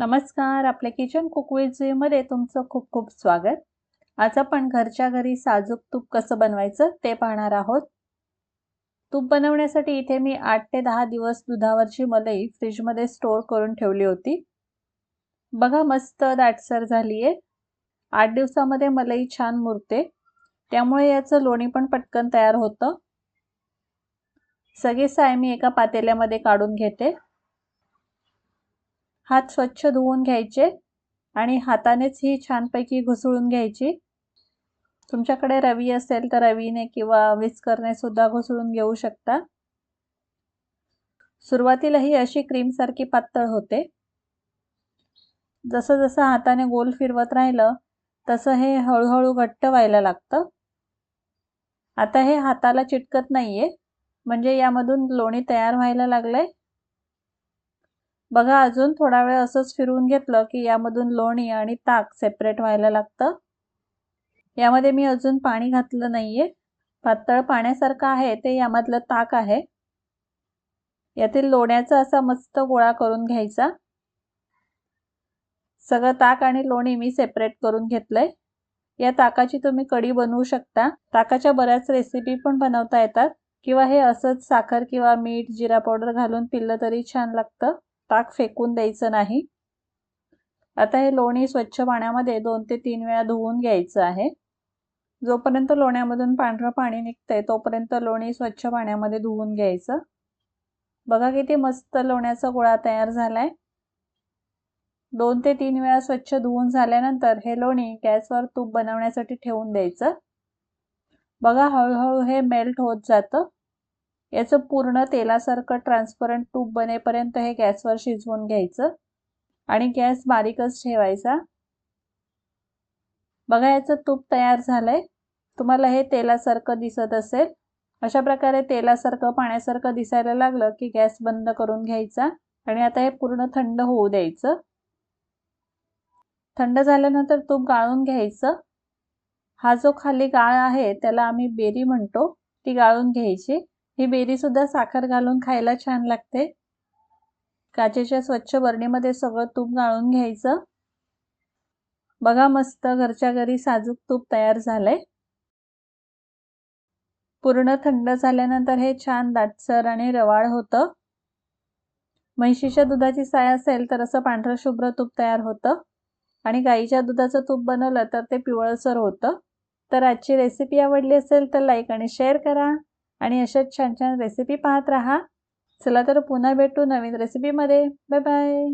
नमस्कार आपल्या kitchen cook तुमचं खूप खूप स्वागत. आज आपण घरच्या घरी साजूक तूप कसं बनवायचं ते पाहणार आहोत. तूप बनवण्यासाठी इथे मी आठ ते दहा दिवस दुधावरची मलई फ्रीजमध्ये स्टोअर करून ठेवली होती. बघा मस्त दाटसर झाली आहे आठ दिवसामध्ये मलई छान मुरते. त्यामुळे याचं लोणी पण पटकन तयार होतं. सगळे साय मी एका पातेल्यामध्ये काढून घेते. हात स्वच्छ धुवून घ्यायचे आणि हातानेच ही छानपैकी घुसळून घ्यायची. तुमच्याकडे रवी असेल तर रवीने किंवा विस्करने सुद्धा घुसळून घेऊ शकता. सुरुवातीला ही अशी क्रीमसारखी पातळ होते. जसं जसं हाताने गोल फिरवत राहिलं तसं हे हळूहळू घट्ट व्हायला लागतं. आता हे हाताला चिटकत नाहीये म्हणजे यामधून लोणी तयार व्हायला लागलंय. बघा अजून थोडा वेळ असंच फिरवून घेतलं की यामधून लोणी आणि ताक सेपरेट व्हायला लागतं. यामध्ये मी अजून पाणी घातलं नाहीये. पातळ पाण्यासारखं आहे ते यामधलं ताक आहे. यातील लोण्याचा असा मस्त गोळा करून घ्यायचा. सगळं ताक आणि लोणी मी सेपरेट करून घेतलंय. या ताकाची तुम्ही कढी बनवू शकता. ताकाच्या बऱ्याच रेसिपी पण बनवता येतात. किंवा हे असंच साखर किंवा मीठ जिरा पावडर घालून पिल्लं तरी छान लागतं. ताक फेकून द्यायचं नाही. आता हे लोणी स्वच्छ पाण्यामध्ये दोन ते तीन वेळा धुवून घ्यायचं आहे. जोपर्यंत लोण्यामधून पांढरं पाणी निघतंय तोपर्यंत लोणी स्वच्छ पाण्यामध्ये धुवून घ्यायचं. बघा किती मस्त लोण्याचा गोळा तयार झालाय. दोन ते तीन वेळा स्वच्छ धुवून झाल्यानंतर हे लोणी गॅसवर तूप बनवण्यासाठी ठेवून द्यायचं. बघा हळूहळू हे मेल्ट होत जातं. याचं पूर्ण तेलासारखं ट्रान्सपरंट तूप बनेपर्यंत हे गॅसवर शिजवून घ्यायचं. आणि गॅस बारीकच ठेवायचा. बघा याचं तूप तयार झालंय. तुम्हाला हे तेलासारखं दिसत असेल. अशा प्रकारे तेलासारखं पाण्यासारखं दिसायला लागलं की गॅस बंद करून घ्यायचा. आणि आता हे पूर्ण थंड होऊ द्यायचं. थंड झाल्यानंतर तूप गाळून घ्यायचं. हा जो खाली गाळ आहे त्याला आम्ही बेरी म्हणतो. ती गाळून घ्यायची. ही बेरी सुद्धा साखर घालून खायला छान लागते. काचेच्या स्वच्छ बरणीमध्ये सगळं तूप गाळून घ्यायचं. बघा मस्त घरच्या घरी साजूक तूप तयार झालंय. पूर्ण थंड झाल्यानंतर हे छान दाटसर आणि रवाळ होतं. म्हैशीच्या दुधाची साय असेल तर असं पांढरं शुभ्र तूप तयार होतं. आणि गाईच्या दुधाचं तूप बनवलं तर ते पिवळसर होतं. तर आजची रेसिपी आवडली असेल तर लाईक आणि शेअर करा. आणि अशाच छान छान रेसिपी पाहत राहा. चला तर पुन्हा भेटू नवीन रेसिपीमध्ये बाय बाय